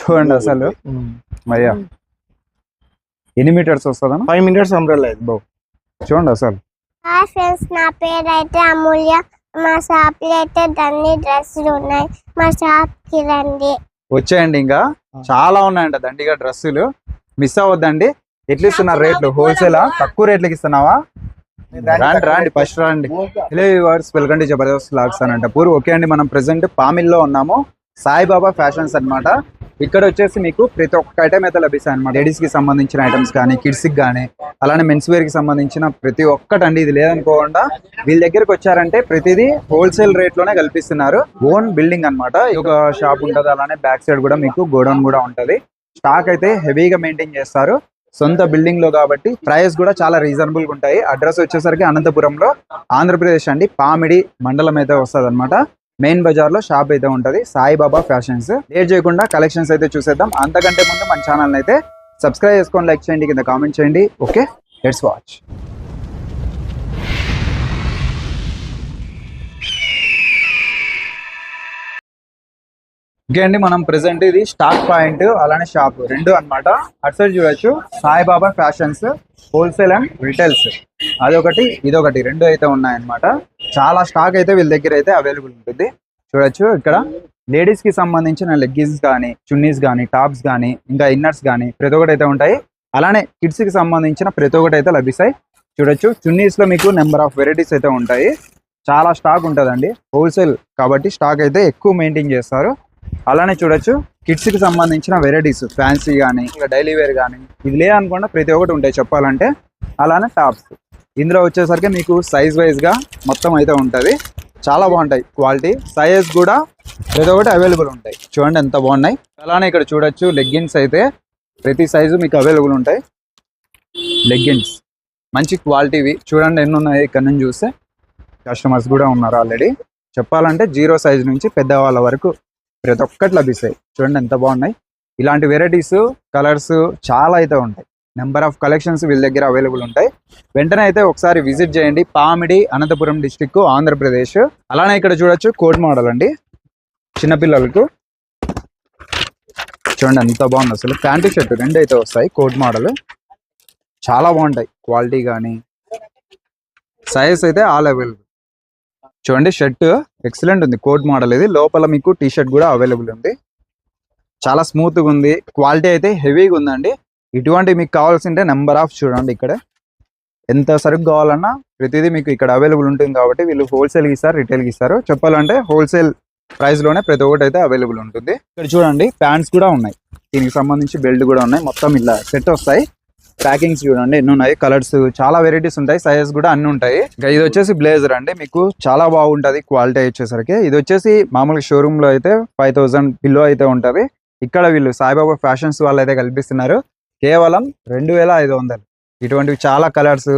చూడండి అసలు. అయ్యా ఎన్ని మీటర్స్ వస్తుందన్న? ఫైవ్ మినిట్స్ అంబ్రెల్లా ఇది. బావు చూడండి అసలు. హాయ్ ఫ్రెండ్స్ నా పేరు అయితే అమూల్య. మా షాప్ అయితే అన్ని డ్రెస్సులు ఉన్నాయి. మా షాప్కి రండి. వచ్చేయండి ఇంకా. చాలా ఉన్నాయంట దండిగా డ్రెస్సులు. మిస్ అవ్వద్దండి. ఎట్లా ఇస్తున్నారు రేట్లు? హోల్సేలా తక్కువ రేట్లకి ఇస్తున్నావా? రాండి రాండి ఫస్ట్ రాండి hello viewers welcome to Jabardasth logs అని అంట పూర్ ఓకే అండి. మనం ప్రెసెంట్ పామిల్లో ఉన్నాము. సాయిబాబా ఫ్యాషన్స్ అన్నమాట. ఇక్కడ వచ్చేసి మీకు ప్రతి ఒక్క ఐటమ్ అయితే లభిస్తాయి అనమాట లేడీస్కి సంబంధించిన ఐటమ్స్ కానీ కిడ్స్కి కానీ అలానే మెన్స్ వేర్కి సంబంధించిన ప్రతి ఒక్కటి అండి ఇది లేదనుకోకుండా వీళ్ళ దగ్గరికి వచ్చారంటే ప్రతిదీ హోల్సేల్ రేట్లోనే కల్పిస్తున్నారు. ఓన్ బిల్డింగ్ అన్నమాట. ఒక షాప్ ఉంటుంది అలానే బ్యాక్ సైడ్ కూడా మీకు గోడౌన్ కూడా ఉంటది. స్టాక్ అయితే హెవీగా మెయింటైన్ చేస్తారు. సొంత బిల్డింగ్లో కాబట్టి ప్రైస్ కూడా చాలా రీజనబుల్గా ఉంటాయి. అడ్రస్ వచ్చేసరికి అనంతపురంలో ఆంధ్రప్రదేశ్ అండి. పామిడి మండలం అయితే వస్తుంది అనమాట మెయిన్ బజార్లో షాప్ అయితే ఉంటది. సాయిబాబా ఫ్యాషన్స్. లేట్ చేయకుండా కలెక్షన్స్ అయితే చూసేద్దాం. అంతకంటే ముందు మన ఛానల్ అయితే సబ్స్క్రైబ్ చేసుకొని లైక్ చేయండి కింద కామెంట్ చేయండి. ఓకే? Let's watch. ఓకే అండి మనం ప్రెసెంట్ ఇది స్టాక్ పాయింట్ అలానే షాప్ రెండు అన్నమాట. అటు సైడ్ చూడొచ్చు. Saibaba Fashions wholesale and retails అదొకటి ఇదొకటి రెండు అయితే ఉన్నాయన్నమాట. చాలా స్టాక్ అయితే వీళ్ళ దగ్గర అయితే అవైలబుల్ ఉంటుంది. చూడొచ్చు ఇక్కడ. లేడీస్కి సంబంధించిన లెగ్గిన్స్ కానీ చున్నీస్ కానీ టాప్స్ కానీ ఇంకా ఇన్నర్స్ కానీ ప్రతి ఒక్కటి అయితే ఉంటాయి. అలానే కిడ్స్కి సంబంధించిన ప్రతి ఒక్కటి అయితే లభిస్తాయి. చూడొచ్చు. చున్నీస్లో మీకు నెంబర్ ఆఫ్ వెరైటీస్ అయితే ఉంటాయి. చాలా స్టాక్ ఉంటుందండి. హోల్సేల్ కాబట్టి స్టాక్ అయితే ఎక్కువ మెయింటైన్ చేస్తారు. అలానే చూడొచ్చు. కిడ్స్కి సంబంధించిన వెరైటీస్ ఫ్యాన్సీ కానీ ఇంకా డైలీ వేర్ కానీ ఇది లేదనుకుండా ప్రతి ఒక్కటి ఉంటాయి చెప్పాలంటే. అలానే టాప్స్ ఇందులో వచ్చేసరికి మీకు సైజ్ వైజ్గా మొత్తం అయితే ఉంటుంది. చాలా బాగుంటాయి క్వాలిటీ. సైజ్ కూడా ఏదో ఒకటి అవైలబుల్ ఉంటాయి. చూడండి ఎంత బాగున్నాయి. అలానే ఇక్కడ చూడొచ్చు లెగ్గిన్స్ అయితే ప్రతి సైజు మీకు అవైలబుల్ ఉంటాయి. లెగ్గిన్స్ మంచి క్వాలిటీవి చూడండి ఎన్ని ఉన్నాయి ఇక్కడ నుంచి చూస్తే. కస్టమర్స్ కూడా ఉన్నారు ఆల్రెడీ చెప్పాలంటే జీరో సైజ్ నుంచి పెద్దవాళ్ళ వరకు ప్రతి ఒక్కటి లభిస్తాయి. చూడండి ఎంత బాగున్నాయి. ఇలాంటి వెరైటీస్ కలర్స్ చాలా అయితే ఉంటాయి. నెంబర్ ఆఫ్ కలెక్షన్స్ వీళ్ళ దగ్గర అవైలబుల్ ఉంటాయి. వెంటనే అయితే ఒకసారి విజిట్ చేయండి. పామిడి అనంతపురం డిస్టిక్ ఆంధ్రప్రదేశ్ అలానే ఇక్కడ చూడొచ్చు కోట్ మోడల్ అండి. చిన్నపిల్లలకు చూడండి ఎంత బాగుంది అసలు. ప్యాంటు షర్ట్ రెండు అయితే వస్తాయి కోట్ మోడల్ చాలా బాగుంటాయి క్వాలిటీ కానీ సైజ్ అయితే ఆల్ అవైలబుల్ చూడండి షర్ట్ ఎక్సలెంట్ ఉంది కోట్ మోడల్ ఇది. లోపల మీకు టీ షర్ట్ కూడా అవైలబుల్ ఉంది. చాలా స్మూత్గా ఉంది. క్వాలిటీ అయితే హెవీగా ఉందండి. ఇటువంటి మీకు కావాల్సింటే నెంబర్ ఆఫ్ చూడండి ఇక్కడ. ఎంత సరుకు కావాలన్నా ప్రతిదీ మీకు ఇక్కడ అవైలబుల్ ఉంటుంది కాబట్టి వీళ్ళు హోల్సేల్ ఇస్తారు రిటైల్ ఇస్తారు. చెప్పాలంటే హోల్సేల్ ప్రైస్లోనే ప్రతి ఒక్కటి అయితే అవైలబుల్ ఉంటుంది. ఇక్కడ చూడండి ప్యాంట్స్ కూడా ఉన్నాయి. దీనికి సంబంధించి బెల్ట్ కూడా ఉన్నాయి. మొత్తం ఇలా సెట్ వస్తాయి. ప్యాకింగ్స్ చూడండి ఎన్ని ఉన్నాయి? కలర్స్ చాలా వెరైటీస్ ఉంటాయి. సైజెస్ కూడా అన్ని ఉంటాయి. ఇది వచ్చేసి బ్లేజర్ అండి. మీకు చాలా బాగుంటది క్వాలిటీ వచ్చేసరికి ఇది వచ్చేసి మామూలుగా షోరూమ్లో అయితే ఫైవ్ థౌసండ్ బిలో అయితే ఉంటది. ఇక్కడ వీళ్ళు సాయిబాబా ఫ్యాషన్స్ వాళ్ళు అయితే కల్పిస్తున్నారు. కేవలం రెండు వేల ఐదు వందలు. ఇటువంటివి చాలా కలర్స్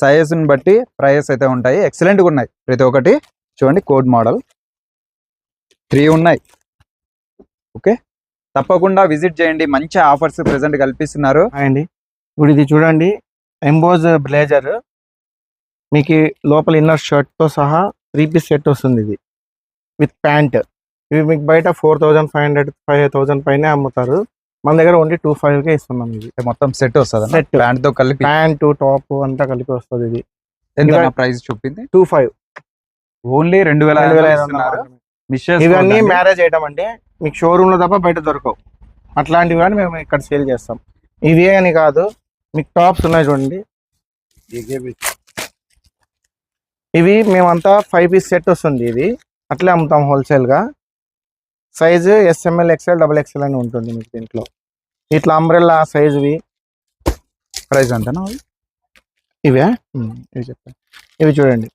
సైజెస్ని బట్టి ప్రైజెస్ అయితే ఉంటాయి. ఎక్సలెంట్గా ఉన్నాయి. ప్రతి ఒక్కటి చూడండి కోడ్ మోడల్. త్రీ ఉన్నాయి. ఓకే? తప్పకుండా విజిట్ చేయండి. మంచి ఆఫర్స్ ప్రెసెంట్ కల్పిస్తున్నారు. అండి. ఇప్పుడు ఇది చూడండి ఎంబోజ్ బ్లేజర్. మీకు లోపల ఇన్నర్ షర్ట్తో సహా త్రీ పీస్ సెట్ వస్తుంది ఇది. With pant. ఇవి మీకు బయట four thousand five hundred five thousand పైనే అమ్ముతారు. మన దగ్గర ఓన్లీ టూ ఫైవ్కే ఇస్తున్నాం ఇది. మొత్తం సెట్ వస్తుంది? Set. ప్యాంట్తో కలిపి? ప్యాంట్ టాప్ అంతా కలిపి వస్తుంది ఇది. ప్రైస్ చూపింది? టూ ఫైవ్ ఓన్లీ రెండు వేల ఐదు ఇస్తున్నారు. మిస్ ఇవన్నీ. మ్యారేజ్ ఐటమ్ అంటే మీకు షోరూమ్లో తప్ప బయట దొరకవు. అట్లాంటివి కానీ మేము ఇక్కడ సేల్ చేస్తాం. ఇవి అని కాదు మీకు టాప్స్ ఉన్నాయి చూడండి. ఇవి మేమంతా ఫైవ్ పీస్ సెట్ వస్తుంది ఇది. అట్లే అమ్ముతాం హోల్సేల్గా. Size S M L XL double XL అని ఉంటుంది మీకు దీంట్లో. ఇట్లా అంబ్రెల్లా సైజువి. ప్రైస్ అంతేనా ఇవే? ఇవి చెప్తాను ఇవి చూడండి.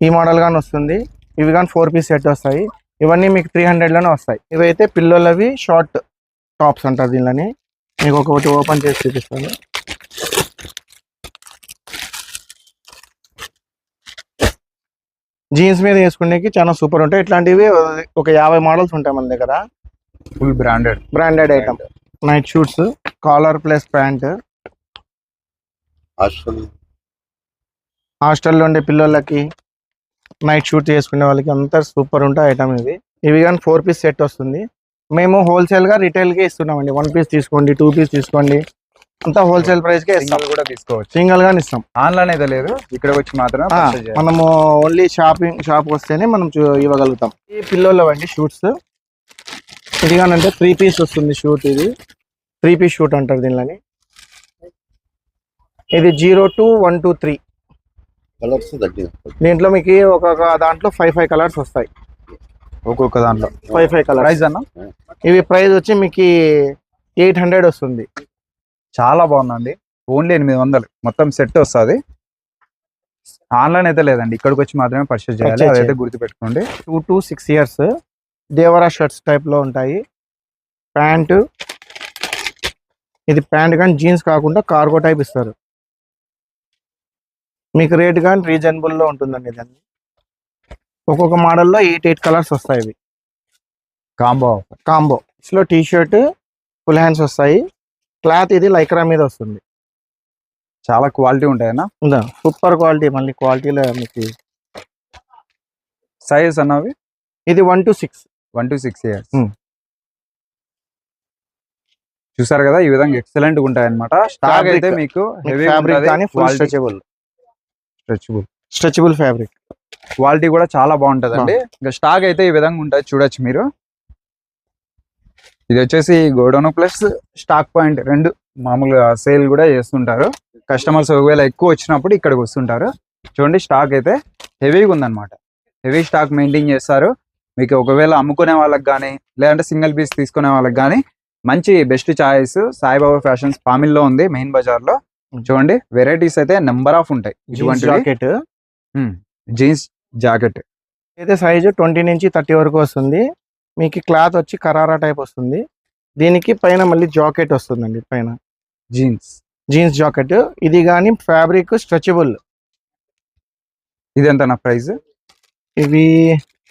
ఈ మోడల్ కానీ వస్తుంది. ఇవి కానీ ఫోర్ పీస్ సెట్ వస్తాయి. ఇవన్నీ మీకు త్రీ హండ్రెడ్లోనే వస్తాయి. ఇవైతే పిల్లలవి షార్ట్ టాప్స్ అంటారు దీనిలోని. మీకు ఒకటి ఓపెన్ చేసి చూపిస్తాను. జీన్స్ మీద వేసుకునేకి చాలా సూపర్ ఉంటాయి. ఇట్లాంటివి ఒక యాభై మోడల్స్ ఉంటాయి మన దగ్గర. Full branded branded item night suits collar plus pant హాస్టల్లో ఉండే పిల్లలకి నైట్ షూట్ చేసుకునే వాళ్ళకి అంతా సూపర్ ఉంటాయి ఐటమ్ ఇది ఇవి కానీ ఫోర్ పీస్ సెట్ వస్తుంది. మేము హోల్సేల్గా రిటైల్గా ఇస్తున్నామండి. వన్ పీస్ తీసుకోండి టూ పీస్ తీసుకోండి. అంతా హోల్సేల్ ప్రైస్ కే ఇస్తాం. సింగిల్ కూడా తీసుకోవచ్చు. సింగిల్ గానే ఇస్తాం. ఆన్లైన్ అయితే లేదు. ఇక్కడికి వచ్చి చేయాలి. మనము ఓన్లీ షాపింగ్ షాప్ వస్తేనే మనం చూ- ఇవ్వగలుగుతాం. ఈ పిల్లోలో అండి షూట్స్ ఇది అంటే త్రీ పీస్ వస్తుంది షూట్ ఇది. త్రీ పీస్ షూట్ అంటారు దీనిని ఇది zero two one two three colours దీంట్లో మీకు ఒక్కొక్క దాంట్లో ఫైవ్ ఫైవ్ కలర్స్ వస్తాయి. ఒక్కొక్క దాంట్లో. ఫైవ్ ఫైవ్ కలర్స్ ప్రైస్ అన్న? ఇవి ప్రైస్ వచ్చి మీకు ఎయిట్ హండ్రెడ్ వస్తుంది. చాలా బాగుందండి. ఓన్లీ ఎనిమిది వందలు. మొత్తం సెట్ వస్తుంది. ఆన్లైన్ అయితే లేదండి. ఇక్కడికి వచ్చి మాత్రమే పర్చేస్ చేయాలి. అదైతే. గుర్తుపెట్టుకోండి. Two to six years Devara shirts టైప్లో ఉంటాయి. ప్యాంటు ఇది ప్యాంట్ కానీ జీన్స్ కాకుండా కార్గో టైప్ ఇస్తారు. మీకు రేట్ కానీ రీజనబుల్లో ఉంటుందండి ఇదండి. ఒక్కొక్క మోడల్లో ఎయిట్ ఎయిట్ కలర్స్ వస్తాయి ఇవి. కాంబో కాంబో లో టీ షర్ట్ ఫుల్ హ్యాండ్స్ వస్తాయి. క్లాత్ ఇది లైక్రా మీద వస్తుంది. చాలా క్వాలిటీ ఉంటాయన్నా? ఉందా? సూపర్ క్వాలిటీ మళ్ళీ క్వాలిటీలో మీకు సైజ్ అన్నవి? ఇది one to six. One to six years. చూసారు కదా ఈ విధంగా ఎక్సలెంట్గా ఉంటాయి అనమాట స్టాక్. అయితే మీకు హెవీ ఫ్యాబ్రిక్ కానీ full stretchable stretchable stretchable fabric quality కూడా చాలా బాగుంటది అండి ఇంకా స్టాక్ అయితే ఈ విధంగా ఉంటుంది చూడొచ్చు మీరు. ఇది వచ్చేసి గోడౌన్ ప్లస్ స్టాక్ పాయింట్ రెండు. మామూలుగా సేల్ కూడా చేస్తుంటారు. కస్టమర్స్ ఒకవేళ ఎక్కువ వచ్చినప్పుడు ఇక్కడికి వస్తుంటారు. చూడండి స్టాక్ అయితే హెవీగా ఉందన్నమాట. హెవీ స్టాక్ మెయింటైన్ చేస్తారు. మీకు ఒకవేళ అమ్ముకునే వాళ్ళకి కానీ లేదంటే సింగిల్ పీస్ తీసుకునే వాళ్ళకి కానీ మంచి బెస్ట్ చాయిస్ సాయిబాబా ఫ్యాషన్స్ పామిల్లో ఉంది మెయిన్ బజార్లో చూడండి వెరైటీస్ అయితే నెంబర్ ఆఫ్ ఉంటాయి. ఇటువంటి జాకెట్ జీన్స్ జాకెట్ అయితే సైజు ట్వంటీ నుంచి థర్టీ వరకు వస్తుంది. మీకు క్లాత్ వచ్చి కరారా టైప్ వస్తుంది. దీనికి పైన మళ్ళీ జాకెట్ వస్తుందండి పైన. జీన్స్. Jeans jacket. ఇది కానీ ఫ్యాబ్రిక్ స్ట్రెచబుల్. ఇది ఎంత నా ప్రైస్? ఇవి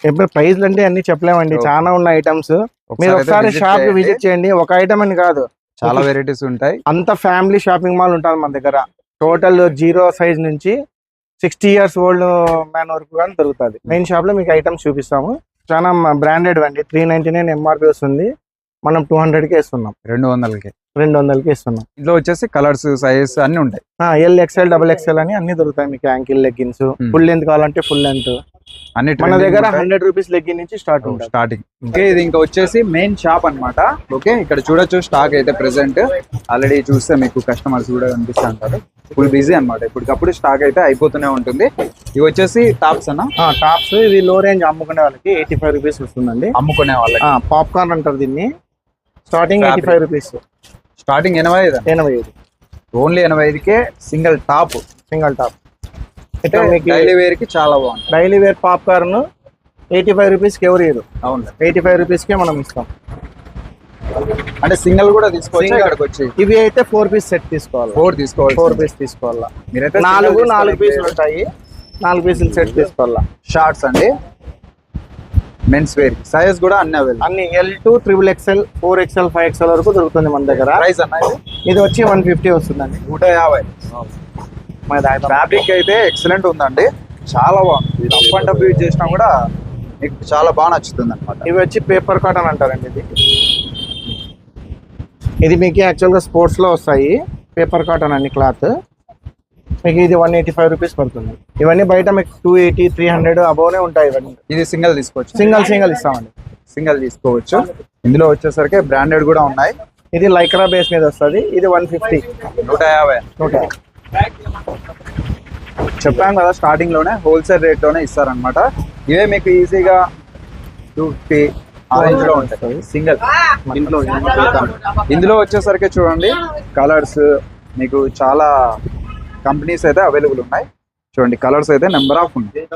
ఎప్పుడు ప్రైస్లు అంటే అన్ని చెప్పలేమండి. చాలా ఉన్న ఐటమ్స్. మీరు ఒకసారి షాప్ విజిట్ చేయండి. ఒక ఐటమ్ అని కాదు. చాలా వెరైటీస్ ఉంటాయి. అంత ఫ్యామిలీ షాపింగ్ మాల్ ఉంటుంది మన దగ్గర. టోటల్ జీరో సైజ్ నుంచి సిక్స్టీ ఇయర్స్ ఓల్డ్ మ్యాన్ వరకు కానీ దొరుకుతుంది. మెయిన్ షాప్లో మీకు ఐటమ్స్ చూపిస్తాము. చాలా బ్రాండెడ్ అండి త్రీ నైన్టీ నైన్ ఎంఆర్పి వస్తుంది. మనం టూ హండ్రెడ్ వేస్తున్నాం రెండు వందలకి. రెండు వందలకి ఇస్తున్నాం. ఇందులో వచ్చేసి కలర్స్ సైజెస్ అన్ని ఉంటాయి. ఎల్ ఎక్స్ఎల్ డబుల్ ఎక్స్ఎల్ అని అన్ని దొరుకుతాయి మీకు యాంకిల్ లెగ్గిన్స్ ఫుల్ లెంత్ కావాలంటే ఫుల్ లెంత్ అన్ని మన దగ్గర హండ్రెడ్ రూపీస్ లెగ్గిన్ నుంచి స్టార్ట్ ఉంటుంది స్టార్టింగ్ ఓకే ఇది ఇంకా వచ్చేసి మెయిన్ షాప్ అన్నమాట. ఓకే ఇక్కడ చూడొచ్చు స్టాక్ అయితే ప్రెసెంట్ ఆల్రెడీ చూస్తే మీకు కస్టమర్స్ కూడా కనిపిస్తూ ఉంటారు. ఫుల్ బిజీ అన్నమాట. ఇప్పటికప్పుడు స్టాక్ అయితే అయిపోతూనే ఉంటుంది. ఇవి వచ్చేసి టాప్స్ అన్న. టాప్స్ ఇది లో రేంజ్ అమ్ముకునే వాళ్ళకి ఎయిటీ ఫైవ్ రూపీస్ వస్తుందండి. అమ్ముకునే వాళ్ళకి. పాప్కార్న్ అంటారు దీన్ని. Starting eighty. Five rupees starting ఎనభై ఐదు? ఎనభై ఐదు. ఓన్లీ ఎనభై ఐదుకే సింగిల్ టాప్. Single top. అంటే డైలీ వేర్కి చాలా బాగుంది daily wear popcorn eighty five రూపీస్కి ఎవరు ఇయ్యరు? అవును. ఎయిటీ ఫైవ్ రూపీస్కే మనం ఇస్తాం. అంటే సింగిల్ కూడా తీసుకోవచ్చు. ఇక్కడికి వచ్చి? ఇవి అయితే ఫోర్ పీస్ సెట్ తీసుకోవాలి. ఫోర్ తీసుకోవాలి. ఫోర్ పీస్ తీసుకోవాలా. మీరైతే నాలుగు నాలుగు పీసులు ఉంటాయి. నాలుగు పీసులు సెట్ తీసుకోవాలా. షార్ట్స్ అండి. మెన్స్ వేర్ సైజ్ కూడా అన్ని అవైలబుల్ అన్ని L two triple XL four XL five XL వరకు దొరుకుతుంది మన దగ్గర. ప్రైస్ అన్న ఇది? వచ్చి వన్ ఫిఫ్టీ వస్తుందండి. నూట యాభై. మన ఫ్యాబ్రిక్ అయితే ఎక్సలెంట్ ఉందండి. చాలా బాగుంది. రఫ్ అండ్ టఫ్ యూజ్ చేసినా కూడా మీకు చాలా బాగా నచ్చుతుంది అనమాట ఇవి వచ్చి పేపర్ కాటన్ అంటారండి ఇది. ఇది మీకు యాక్చువల్గా స్పోర్ట్స్లో వస్తాయి. పేపర్ కాటన్ అన్ని క్లాత్ మీకు ఇది వన్ ఎయిటీ ఫైవ్ రూపీస్ పడుతుంది. ఇవన్నీ బయట మీకు టూ ఎయిటీ త్రీ హండ్రెడ్ అబోవ్నే ఉంటాయి ఇవన్నీ. ఇది సింగిల్ తీసుకోవచ్చు. సింగల్ సింగల్ ఇస్తామండి. సింగిల్ తీసుకోవచ్చు. ఇందులో వచ్చేసరికి బ్రాండెడ్ కూడా ఉన్నాయి. ఇది లైక్రా బేస్ మీద వస్తుంది. ఇది వన్ ఫిఫ్టీ నూట యాభై. నూట చెప్పాను కదా స్టార్టింగ్లోనే హోల్సేల్ రేట్లోనే ఇస్తారనమాట ఇవే మీకు ఈజీగా టూ ఫిఫ్టీ ఆ రేంజ్లో ఉంటాయి. సింగిల్. ఇంట్లో ఇందులో వచ్చేసరికి చూడండి కలర్స్ మీకు చాలా కంపెనీస్ అయితే అవైలబుల్ ఉన్నాయి. చూడండి కలర్స్ అయితే నెంబర్ ఆఫ్ ఉన్నాయి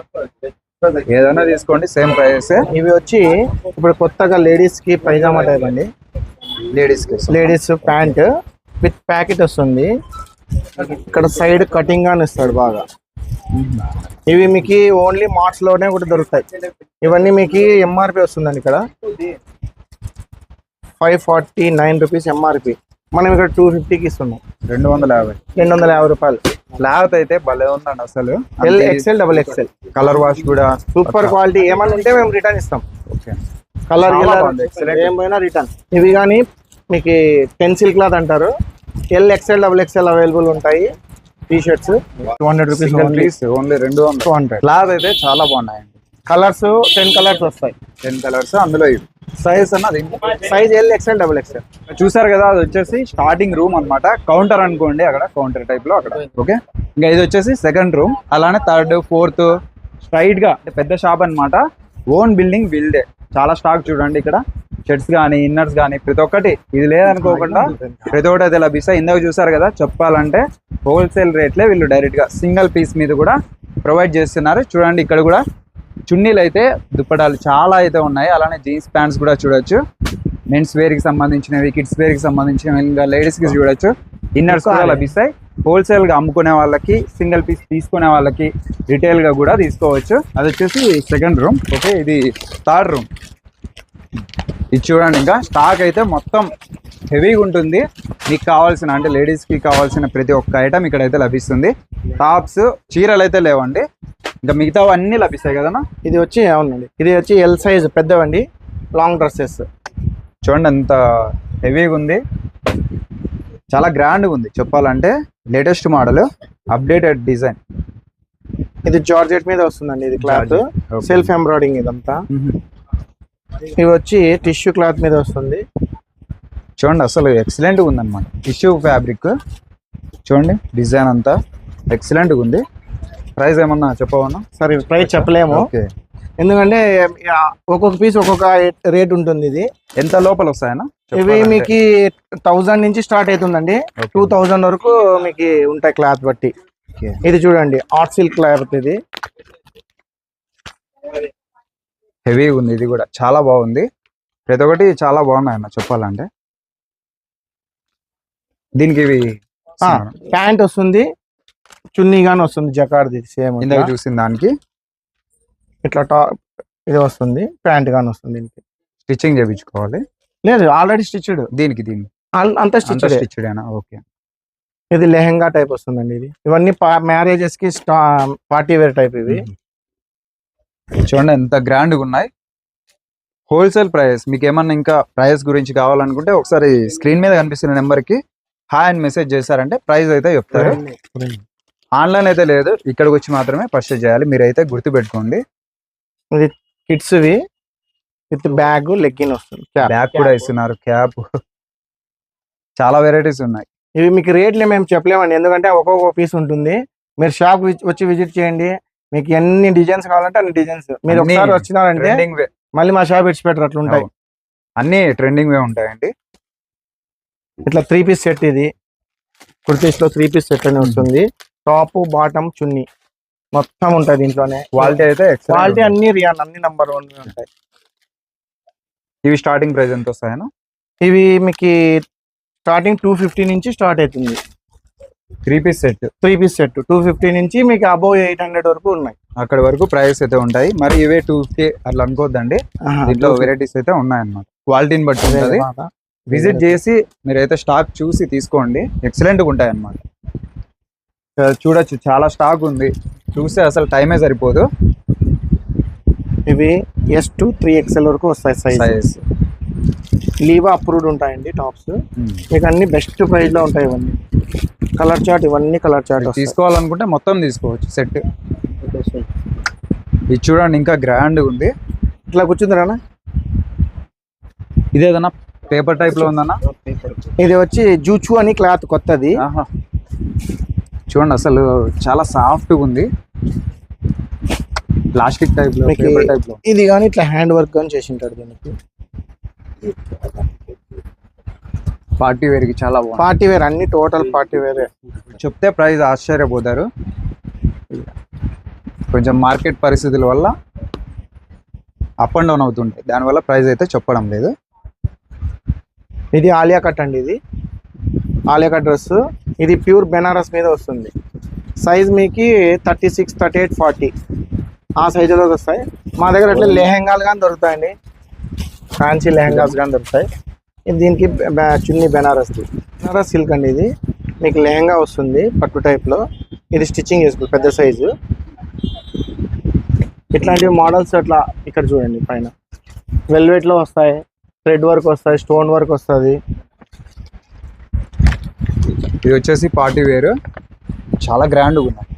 ఏదైనా తీసుకోండి సేమ్ ప్రైస్. ఇవి వచ్చి ఇప్పుడు కొత్తగా లేడీస్కి పైజామా టైప్ అండి. లేడీస్కి లేడీస్ ప్యాంట్ విత్ ప్యాకెట్ వస్తుంది. ఇక్కడ సైడ్ కటింగ్ అని ఇస్తాడు బాగా. ఇవి మీకు ఓన్లీ మార్ట్స్లోనే కూడా దొరుకుతాయి. ఇవన్నీ మీకు ఎంఆర్పి వస్తుందండి ఇక్కడ. Five forty nine rupees MRP మనం ఇక్కడ టూ ఫిఫ్టీకి ఇస్తున్నాం. రెండు వందల యాభై. రెండు వందల యాభై రూపాయలు. క్లాత్ అయితే భలే ఉందండి అసలు. L XL double XL colour wash కూడా సూపర్ క్వాలిటీ ఏమన్నా ఉంటే మేము రిటర్న్ ఇస్తాం. ఓకే. కలర్ చాలా బాగుంది, excellent. ఏం పోయినా రిటర్న్ ఇవి కానీ మీకు పెన్సిల్ క్లాత్ అంటారు. L XL double XL available ఉంటాయి. T shirts two hundred rupees only రెండు వందలు. టూ హండ్రెడ్ క్లాత్ అయితే చాలా బాగున్నాయండి. కలర్స్ టెన్ కలర్స్ వస్తాయి. టెన్ కలర్స్ అందులో ఇవి. సైజ్ అన్నది. Size L XL double XL చూసారు కదా అది వచ్చేసి స్టార్టింగ్ రూమ్ అన్నమాట. కౌంటర్ అనుకోండి అక్కడ కౌంటర్ టైప్లో అక్కడ. ఓకే ఇంకా ఇది వచ్చేసి సెకండ్ రూమ్ అలానే థర్డ్ ఫోర్త్ స్ట్రైట్గా అంటే పెద్ద షాప్ అన్నమాట. ఓన్ బిల్డింగ్ బిల్డే చాలా స్టాక్ చూడండి ఇక్కడ. షర్ట్స్ కానీ ఇన్నర్స్ కానీ ప్రతి ఒక్కటి. ఇది లేదనుకోకుండా ప్రతి ఒక్కటి అయితే లభిస్తాయి. ఇందాక చూసారు కదా చెప్పాలంటే హోల్సేల్ రేట్లే వీళ్ళు డైరెక్ట్గా సింగిల్ పీస్ మీద కూడా ప్రొవైడ్ చేస్తున్నారు. చూడండి ఇక్కడ కూడా చున్నీలు అయితే దుప్పటాలు చాలా అయితే ఉన్నాయి. అలానే జీన్స్ ప్యాంట్స్ కూడా చూడొచ్చు. మెన్స్ వేర్కి సంబంధించినవి కిడ్స్ వేర్కి సంబంధించినవి ఇంకా లేడీస్కి చూడొచ్చు. ఇన్నర్స్ కూడా లభిస్తాయి. హోల్సేల్గా అమ్ముకునే వాళ్ళకి సింగిల్ పీస్ తీసుకునే వాళ్ళకి రిటైల్గా కూడా తీసుకోవచ్చు. అది వచ్చేసి సెకండ్ రూమ్ ఓకే ఇది థర్డ్ రూమ్ ఇది చూడండి ఇంకా. స్టాక్ అయితే మొత్తం హెవీగా ఉంటుంది. మీకు కావాల్సిన అంటే లేడీస్కి కావాల్సిన ప్రతి ఒక్క ఐటమ్ ఇక్కడైతే లభిస్తుంది. టాప్స్ చీరలు అయితే లేవండి. ఇంకా మిగతావన్నీ లభిస్తాయి కదన్నా? ఇది వచ్చి అవునండి. ఇది వచ్చి ఎల్ సైజ్ పెద్దవండి. లాంగ్ డ్రెస్సెస్ చూడండి ఎంత హెవీగా ఉంది. చాలా గ్రాండ్గా ఉంది. చెప్పాలంటే లేటెస్ట్ మోడల్ అప్డేటెడ్ డిజైన్ ఇది జార్జెట్ మీద వస్తుందండి ఇది క్లాత్. సెల్ఫ్ ఎంబ్రాయిడింగ్ ఇదంతా. ఇవి వచ్చి టిష్యూ క్లాత్ మీద వస్తుంది. చూడండి అసలు ఎక్సలెంట్గా ఉందన్నమాట. టిష్యూ ఫ్యాబ్రిక్ చూడండి డిజైన్ అంతా ఎక్సలెంట్గా ఉంది. ప్రైస్ ఏమన్నా చెప్పవన్నా సరే ప్రైస్ చెప్పలేము. ఎందుకంటే ఒక్కొక్క పీస్ ఒక్కొక్క రేట్ ఉంటుంది ఇది. ఎంత లోపల వస్తాయన్నా? ఇవి. మీకు థౌజండ్ నుంచి స్టార్ట్ అవుతుందండి. టూ థౌజండ్ వరకు మీకు ఉంటాయి క్లాత్ బట్టి. ఇది చూడండి ఆర్ట్ సిల్క్ క్లాత్ ఇది. హెవీగా ఉంది ఇది కూడా. చాలా బాగుంది. ప్రతి ఒక్కటి చాలా బాగున్నాయి అన్న చెప్పాలంటే. దీనికి ఇవి ప్యాంట్ వస్తుంది. చున్నీ గాని వస్తుంది జకార్ది సేమ్ ఇందాక చూసిన దానికి. ఇట్లా టాప్ ఇది వస్తుంది ప్యాంట్ గాని వస్తుంది దీనికి. స్టిచ్చింగ్ చేయించుకోవాలి. లేదు ఆల్రెడీ స్టిచ్డ్ దీనికి దీనికి. అంత స్టిచ్డ్ స్టిచ్డ్ అయినా ఓకే. ఇది లెహంగా టైప్ వస్తుందండి ఇది. ఇవన్నీ మ్యారేజెస్కి పార్టీ వేర్ టైప్ ఇవి. చూడండి ఎంత గ్రాండ్గా ఉన్నాయి. Wholesale price. మీకు ఏమన్నా ఇంకా ప్రైస్ గురించి కావాలనుకుంటే ఒకసారి స్క్రీన్ మీద కనిపిస్తున్న నెంబర్కి హాయ్ అని మెసేజ్ చేశారంటే ప్రైస్ అయితే చెప్తారు. ఆన్లైన్ అయితే లేదు ఇక్కడికి వచ్చి మాత్రమే పర్చేజ్ చేయాలి. మీరైతే గుర్తు పెట్టుకోండి ఇది కిడ్స్ వి విత్ బ్యాగ్ లెగ్గిన్ వస్తుంది. బ్యాగ్ కూడా ఇస్తున్నారు క్యాప్. చాలా వెరైటీస్ ఉన్నాయి. ఇవి మీకు రేట్లు మేము చెప్పలేమండి. ఎందుకంటే ఒక్కొక్క పీస్ ఉంటుంది. మీరు షాప్ వచ్చి విజిట్ చేయండి. మీకు ఎన్ని డిజైన్స్ కావాలంటే అన్ని డిజైన్స్ మీరు ఒకసారి వచ్చినారంటే మళ్ళీ మా షాప్ ఇచ్చి పెట్టరు అట్లా ఉంటాయి అన్ని ట్రెండింగ్ వే ఉంటాయండి. ఇట్లా త్రీ పీస్ సెట్ ఇది. కుర్తీస్లో త్రీ పీస్ సెట్ అని వస్తుంది. Top bottom chunni. మొత్తం ఉంటాయి దీంట్లోనే. క్వాలిటీ అయితే క్వాలిటీ. అన్ని రియాన్ అన్ని నంబర్ వన్ ఉంటాయి. ఇవి స్టార్టింగ్ ప్రైస్ ఎంత వస్తాయను ఇవి మీకు స్టార్టింగ్ టూ ఫిఫ్టీ నుంచి స్టార్ట్ అవుతుంది. Three piece set three piece set two fifty నుంచి మీకు అబౌవ్ ఎయిట్ హండ్రెడ్ వరకు ఉన్నాయి. అక్కడ వరకు ప్రైస్ అయితే ఉంటాయి. మరి ఇవే టూ ఫిఫ్టీ అట్లా అనుకోవద్దండి దీంట్లో వెరైటీస్ అయితే ఉన్నాయన్నమాట. క్వాలిటీని బట్టి ఉంటుంది. విజిట్ చేసి మీరైతే స్టాక్ చూసి తీసుకోండి. ఎక్సలెంట్గా ఉంటాయి అన్నమాట చూడొచ్చు. చాలా స్టాక్ ఉంది. చూస్తే అసలు టైమే సరిపోదు. ఇవి ఎస్ టు త్రీ ఎక్స్ఎల్ వరకు వస్తాయి సైజ్ లీవా అప్రూవ్డ్ ఉంటాయండి టాప్స్ మీకు అన్ని బెస్ట్ ప్రైస్లో ఉంటాయి ఇవన్నీ. కలర్ చార్ట్ ఇవన్నీ కలర్ చార్ట్ తీసుకోవాలనుకుంటే మొత్తం తీసుకోవచ్చు. సెట్ ఇది చూడండి ఇంకా గ్రాండ్ ఉంది. ఇట్లా కూర్చుందిరా ఇదేదన్నా పేపర్ టైప్లో ఉందన్నా? ఇది వచ్చి జూచు అని క్లాత్ కొత్తది. చూడండి అసలు చాలా సాఫ్ట్గా ఉంది. ప్లాస్టిక్ టైప్లో టైప్లో. ఇది కానీ ఇట్లా హ్యాండ్ వర్క్ కానీ చేసి ఉంటాడు దీనికి. పార్టీ వేర్కి చాలా బాగుంది. పార్టీ వేర్ అన్ని టోటల్ పార్టీ వేర్ చెప్తే ప్రైస్ ఆశ్చర్యపోతారు. కొంచెం మార్కెట్ పరిస్థితుల వల్ల అప్ అండ్ డౌన్ అవుతుంటాయి. దానివల్ల ప్రైస్ అయితే చెప్పడం లేదు. ఇది ఆలియా కట్ అండి ఇది. Alia cut dress. ఇది ప్యూర్ బెనారస్ మీద వస్తుంది. సైజ్ మీకు thirty six thirty eight forty. ఆ సైజులో వస్తాయి. మా దగ్గర అట్లా లెహెంగాలు కానీ దొరుకుతాయండి. ఫ్యాన్సీ లెహెంగాస్ కానీ దొరుకుతాయి. దీనికి చున్నీ బెనారస్ది బెనారస్ సిల్క్ అండి ఇది. మీకు లెహెంగా వస్తుంది పట్టు టైప్లో ఇది స్టిచ్చింగ్ చేసుకో పెద్ద సైజు. ఇట్లాంటి మోడల్స్ అట్లా ఇక్కడ చూడండి పైన. వెల్వెట్లో వస్తాయి. థ్రెడ్ వర్క్ వస్తాయి. స్టోన్ వర్క్ వస్తుంది. ఇది వచ్చేసి పార్టీ వేర్. చాలా గ్రాండ్ ఉన్నాయి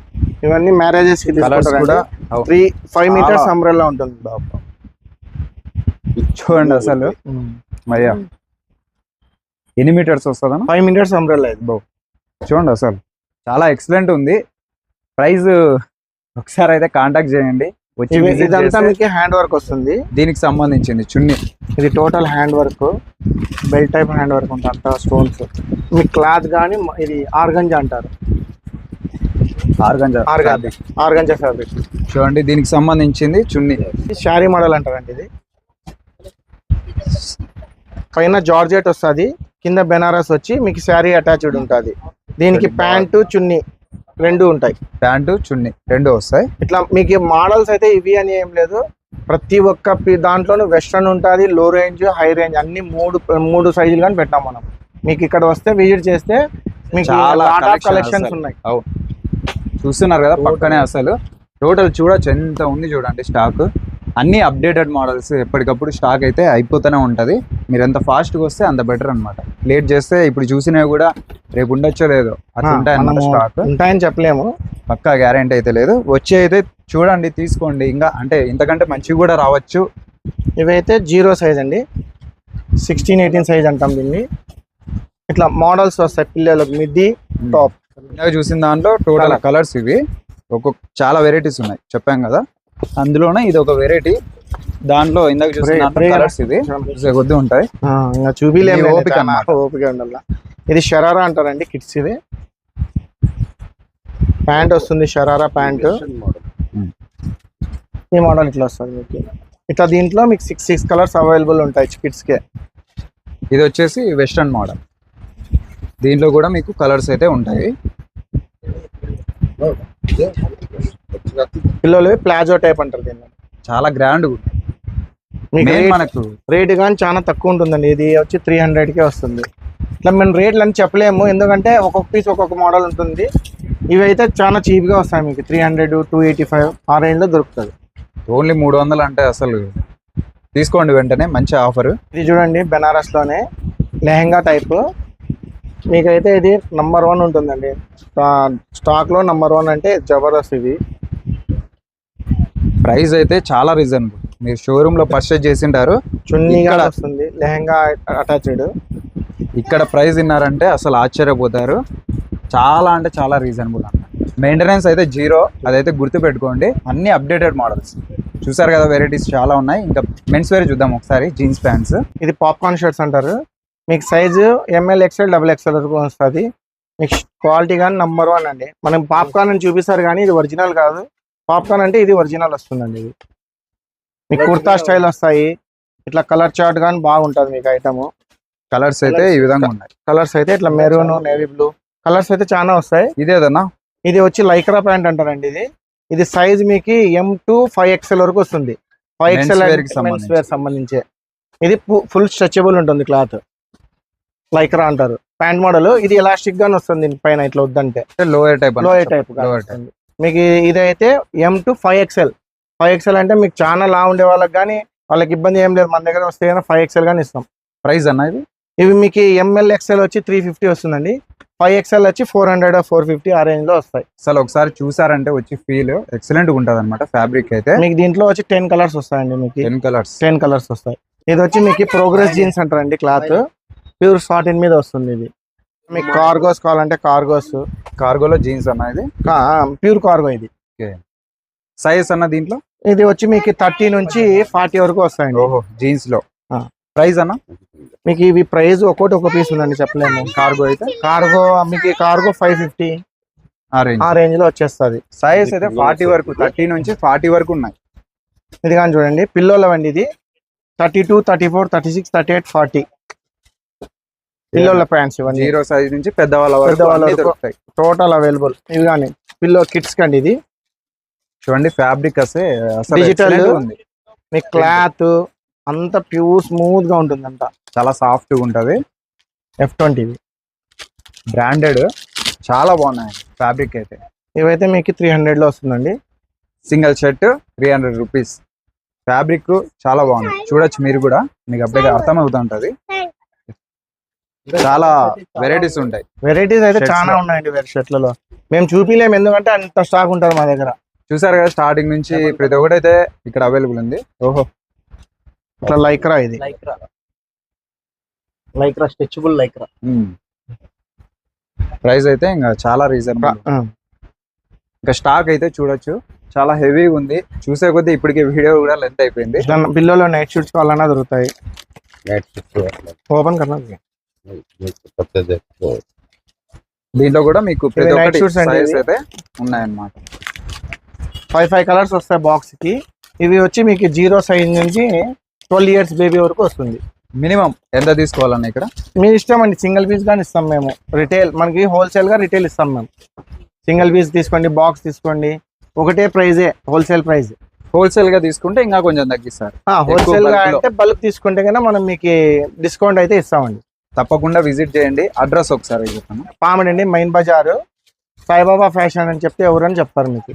ఇవన్నీ మ్యారేజెస్కి కలర్స్ కూడా అవు. Three five metres. అంబ్రెల్లా ఉంటుంది బాబు. చూడండి అసలు. మయ్యా ఎన్ని మీటర్స్ వస్తుందన్న? ఫైవ్ మీటర్స్ అంబ్రెల్లా ఇది. చూడండి అసలు. చాలా ఎక్సలెంట్ ఉంది. ప్రైస్ ఒకసారి అయితే కాంటాక్ట్ చేయండి. వచ్చి ఇదంతా మీకు హ్యాండ్ వర్క్ వస్తుంది. దీనికి సంబంధించింది చున్నీ. ఇది total hand work belt type hand work ఉంటుంది అంతా స్టోన్స్ మీ క్లాత్ కానీ ఇది ఆర్గంజా అంటారు. Organza fabric. చూడండి దీనికి సంబంధించింది చున్నీ. శారీ మోడల్ అంటారండి ఇది. పైన జార్జెట్ వస్తుంది కింద బెనారస్ వచ్చి మీకు శారీ అటాచ్డ్ ఉంటుంది. దీనికి ప్యాంటు చున్నీ. రెండు ఉంటాయి. ప్యాంటు చున్నీ రెండు వస్తాయి. ఇట్లా మీకు మోడల్స్ అయితే ఇవి అని ఏం లేదు. ప్రతి ఒక్క దాంట్లోనూ వెస్ట్రన్ ఉంటుంది లో రేంజ్ హై రేంజ్ అన్ని మూడు మూడు సైజులు కానీ పెట్టాం మనం. మీకు ఇక్కడ వస్తే విజిట్ చేస్తే మీకు చాలా కలెక్షన్స్. ఉన్నాయి. చూస్తున్నారు కదా పక్కనే అసలు. టోటల్ చూడొచ్చు ఎంత ఉంది చూడండి స్టాక్ అన్ని అప్డేటెడ్ మోడల్స్ ఎప్పటికప్పుడు స్టాక్ అయితే అయిపోతూనే ఉంటది. మీరు ఎంత ఫాస్ట్గా వస్తే అంత బెటర్ అన్నమాట. లేట్ చేస్తే ఇప్పుడు చూసినవి కూడా రేపు ఉండొచ్చో లేదో అట్లా స్టాక్ ఉంటాయని చెప్పలేము. పక్కా గ్యారెంటీ అయితే లేదు. వచ్చి అయితే చూడండి తీసుకోండి. ఇంకా అంటే ఇంతకంటే మంచివి కూడా రావచ్చు. ఇవైతే జీరో సైజ్ అండి. సిక్స్టీన్ ఎయిటీన్ సైజ్ అంటాం దీన్ని. ఇట్లా మోడల్స్ వస్తాయి పిల్లలకు మిడ్డీ టాప్ చూసిన దాంట్లో టోటల్. కలర్స్ ఇవి. ఒక్కొక్క చాలా వెరైటీస్ ఉన్నాయి. చెప్పాం కదా? అందులోనే ఇది ఒక వెరైటీ దాంట్లో ఇందాక చూసిన spray కలర్స్ ఇది. చూసే కొద్ది ఉంటాయి. ఇంకా చూపిలేము ఇది ఓపిక ఓపిక ఉండాల. ఇది షరారా అంటారండి కిడ్స్ ఇది. ప్యాంట్ వస్తుంది షరారా ప్యాంట్. మోడల్ ఈ మోడల్ ఇట్లా వస్తుంది మీకు. ఇట్లా దీంట్లో మీకు సిక్స్ సిక్స్ కలర్స్ అవైలబుల్ ఉంటాయి కిడ్స్కి ఇది వచ్చేసి వెస్ట్రన్ మోడల్ దీంట్లో కూడా మీకు కలర్స్ అయితే ఉంటాయి. పిల్లలు ప్లాజో టైప్ అంటారు దీన్ని. చాలా గ్రాండ్ మనకు రేట్ కానీ చాలా తక్కువ ఉంటుందండి. ఇది వచ్చి త్రీ కే వస్తుంది. ఇట్లా మేము రేట్లు అని చెప్పలేము. ఎందుకంటే ఒక్కొక్క పీస్ ఒక్కొక్క మోడల్ ఉంటుంది. ఇవి అయితే చాలా చీప్గా వస్తాయి మీకు. Three hundred two eighty five ఆ రేంజ్లో దొరుకుతుంది ఓన్లీ మూడు వందలు అంటే అసలు తీసుకోండి వెంటనే. మంచి ఆఫర్ ఇది చూడండి బెనారస్లోనే లెహంగా టైప్ మీకైతే ఇది నంబర్ వన్ ఉంటుందండి. స్టా- స్టాక్లో నంబర్ వన్ అంటే జబర్దస్త్ ఇది. ప్రైస్ అయితే చాలా రీజనబుల్ మీరు షోరూమ్లో పర్చేజ్ చేసింటారు. చున్నీగా వస్తుంది. లెహంగా అటాచ్డ్ ఇక్కడ ప్రైస్ విన్నారంటే అసలు ఆశ్చర్యపోతారు. చాలా అంటే చాలా రీజనబుల్ అన్న. మెయింటెనెన్స్ అయితే జీరో అదైతే గుర్తు పెట్టుకోండి. అన్ని అప్డేటెడ్ మోడల్స్ చూసారు కదా వెరైటీస్ చాలా ఉన్నాయి. ఇంకా మెన్స్ వేర్ చూద్దాం ఒకసారి జీన్స్ ప్యాంట్స్ ఇది పాప్కార్న్ షర్ట్స్ అంటారు. మీకు size M L XL double XL వరకు వస్తుంది. మీకు క్వాలిటీ కానీ నంబర్ వన్ అండి. మనం పాప్కార్న్ అని చూపిస్తారు కానీ ఇది ఒరిజినల్ కాదు. పాప్కార్న్ అంటే ఇది ఒరిజినల్ వస్తుందండి ఇది. మీకు కుర్తా స్టైల్ వస్తాయి. ఇట్లా కలర్ చార్ట్ కానీ బాగుంటుంది మీకు ఐటమ్ కలర్స్ అయితే ఈ విధంగా ఉన్నాయి. కలర్స్ అయితే ఇట్లా మెరూన్ నేవీ బ్లూ కలర్స్ అయితే చాలా వస్తాయి. ఇదేదన్నా? ఇది వచ్చి లైక్రా ప్యాంట్ అంటారండి ఇది. ఇది సైజ్ మీకు ఎం టు ఫైవ్ ఎక్స్ఎల్ వరకు వస్తుంది. ఫైవ్ ఎక్స్ఎల్ సంబంధించి. ఇది ఫుల్ స్ట్రెచబుల్ ఉంటుంది క్లాత్ లైక్రా అంటారు. Pant model. ఇది ఎలాస్టిక్ గానే వస్తుంది పైన ఇట్లా వద్దంటే. లోయర్ టైప్ లోయర్ టైప్ మీకు ఇది- ఇదైతే M to five XL five XL అంటే మీకు చాలా లా ఉండే వాళ్ళకి కానీ వాళ్ళకి ఇబ్బంది ఏం లేదు. మన దగ్గర వస్తే ఫైవ్ ఎక్స్ఎల్ కానీ ఇస్తాం. ప్రైస్ అన్న ఇది? ఇవి మీకు ఎంఎల్ ఎక్స్ఎల్ వచ్చి త్రీ ఫిఫ్టీ వస్తుందండి. ఫైవ్ ఎక్స్ఎల్ వచ్చి ఫోర్ హండ్రెడ్ ఫోర్ ఫిఫ్టీ ఆ రేంజ్లో వస్తాయి. అసలు ఒకసారి చూసారంటే వచ్చి ఫీల్ ఎక్సలెంట్ ఉంటుంది అనమాట ఫ్యాబ్రిక్ అయితే. మీకు దీంట్లో వచ్చి టెన్ కలర్స్ వస్తాయండి మీకు. టెన్ కలర్స్ టెన్ కలర్స్ వస్తాయి. ఇది వచ్చి మీకు ప్రోగ్రెస్ జీన్స్ అంటారండి క్లాత్ ప్యూర్ సాటిన్ మీద వస్తుంది ఇది. మీకు కార్గోస్ కావాలంటే కార్గోస్. కార్గోలో జీన్స్ అన్న ఇది? ప్యూర్ కార్గో ఇది. సైజ్ అన్న దీంట్లో? ఇది వచ్చి మీకు థర్టీ నుంచి ఫార్టీ వరకు వస్తాయండి. ఓహో జీన్స్లో ఆ. ప్రైస్ అన్న? మీకు ఇవి ప్రైస్ ఒక్కోటి ఒక పీస్ ఉందండి చెప్పలేము. కార్గో అయితే? కార్గో మీకు కార్గో ఫైవ్ ఫిఫ్టీ ఆ రేంజ్. ఆ రేంజ్లో వచ్చేస్తుంది. సైజ్ అయితే ఫార్టీ వరకు థర్టీ నుంచి ఫార్టీ వరకు ఉన్నాయి. ఇది కానీ చూడండి పిల్లోలవండి ఇది. Thirty two thirty four thirty six thirty eight forty. పిల్లోల pants ఇవన్నీ. జీరో సైజ్ నుంచి పెద్దవాళ్ళ వరకు టోటల్ అవైలబుల్ ఇవి కానీ పిల్లో కిడ్స్ కండి ఇది. చూడండి ఫ్యాబ్రిక్ excellent ఉంది. మీ క్లాత్ అంత ప్యూర్ స్మూత్గా ఉంటుంది అంత చాలా సాఫ్ట్గా ఉంటది. ఎఫ్ ట్వంటీ బ్రాండెడ్ చాలా బాగున్నాయి ఫ్యాబ్రిక్ అయితే. ఇవైతే మీకు త్రీ హండ్రెడ్లో వస్తుందండి. Single shirt three hundred rupees fabric చాలా బాగుంది చూడొచ్చు మీరు కూడా. మీకు అప్పుడే అర్థం అవుతుంటది చాలా వెరైటీస్ ఉంటాయి. వెరైటీస్ అయితే చాలా ఉన్నాయండి షర్ట్లలో. మేము చూపిలేము ఎందుకంటే అంత స్టాక్ ఉంటారు మా దగ్గర. చూసారు కదా స్టార్టింగ్ నుంచి ప్రతి ఒక్కటి అయితే ఇక్కడ అవైలబుల్ ఉంది. ఓహో. ఇట్లా లైక్రా ఇది? లైక్రా. Stretchable Lycra. ప్రైస్ అయితే ఇంకా చాలా రీజనబుల్ ఇంకా స్టాక్ అయితే చూడొచ్చు. చాలా హెవీగా ఉంది. చూసే కొద్దీ ఇప్పటికే వీడియో కూడా లెంత్ అయిపోయింది. పిల్లలు నైట్ షూట్స్ కావాలన్నా దొరుకుతాయి. ఓపెన్ కన్నా దీంట్లో కూడా మీకు ప్రతి ఒక్కటి సైజ్. అయితే ఉన్నాయన్నమాట. ఫైవ్ ఫైవ్ కలర్స్ వస్తాయి బాక్స్కి ఇవి వచ్చి మీకు జీరో సైజ్ నుంచి ట్వెల్వ్ ఇయర్స్ బేబీ వరకు వస్తుంది. మినిమం ఎంత తీసుకోవాలన్న ఇక్కడ? మీ ఇష్టం అండి సింగిల్ పీస్ కానీ ఇస్తాం మేము. రిటైల్ మనకి హోల్సేల్గా రిటైల్ ఇస్తాం మేము. సింగిల్ పీస్ తీసుకోండి బాక్స్ తీసుకోండి. ఒకటే ప్రైజే హోల్సేల్ ప్రైస్ హోల్సేల్గా తీసుకుంటే ఇంకా కొంచెం తగ్గిస్తారు. హోల్సేల్గా. అంటే బల్క్ తీసుకుంటే కన్నా మనం మీకు డిస్కౌంట్ అయితే ఇస్తామండి. తప్పకుండా విజిట్ చేయండి. అడ్రస్ ఒకసారి చెప్తాను. పామడండి మెయిన్ బజార్. సాయిబాబా ఫ్యాషన్ అని చెప్తే ఎవరని చెప్తారు మీకు?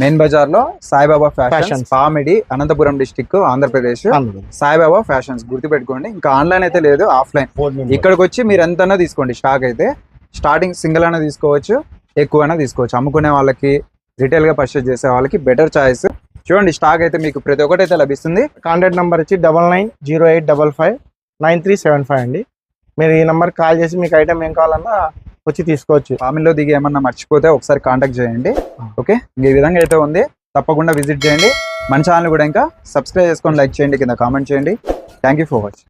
మెయిన్ బజార్లో Saibaba Fashions. Pamidi Anantapuram district Andhra Pradesh. Saibaba Fashions గుర్తుపెట్టుకోండి. ఇంకా ఆన్లైన్ అయితే లేదు ఆఫ్లైన్. ఇక్కడికి వచ్చి మీరు ఎంతైనా తీసుకోండి. స్టాక్ అయితే స్టార్టింగ్ సింగిల్ అయినా తీసుకోవచ్చు ఎక్కువ అయినా తీసుకోవచ్చు. అమ్ముకునే వాళ్ళకి రిటైల్గా పర్చేస్ చేసే వాళ్ళకి బెటర్ చాయిస్ చూడండి స్టాక్ అయితే మీకు ప్రతి ఒక్కటి అయితే లభిస్తుంది. కాంటాక్ట్ నెంబర్ వచ్చి double nine zero eight double five nine three seven five అండి. మీరు ఈ నెంబర్ కాల్ చేసి మీకు ఐటమ్ ఏం కావాలన్నా వచ్చి తీసుకోవచ్చు. ఆమెలో దిగి ఏమన్నా మర్చిపోతే ఒకసారి కాంటాక్ట్ చేయండి. ఓకే ఈ విధంగా అయితే ఉంది. తప్పకుండా విజిట్ చేయండి. మన ఛానల్ కూడా ఇంకా సబ్స్క్రైబ్ చేసుకొని లైక్ చేయండి. కింద కామెంట్ చేయండి. Thank you for watching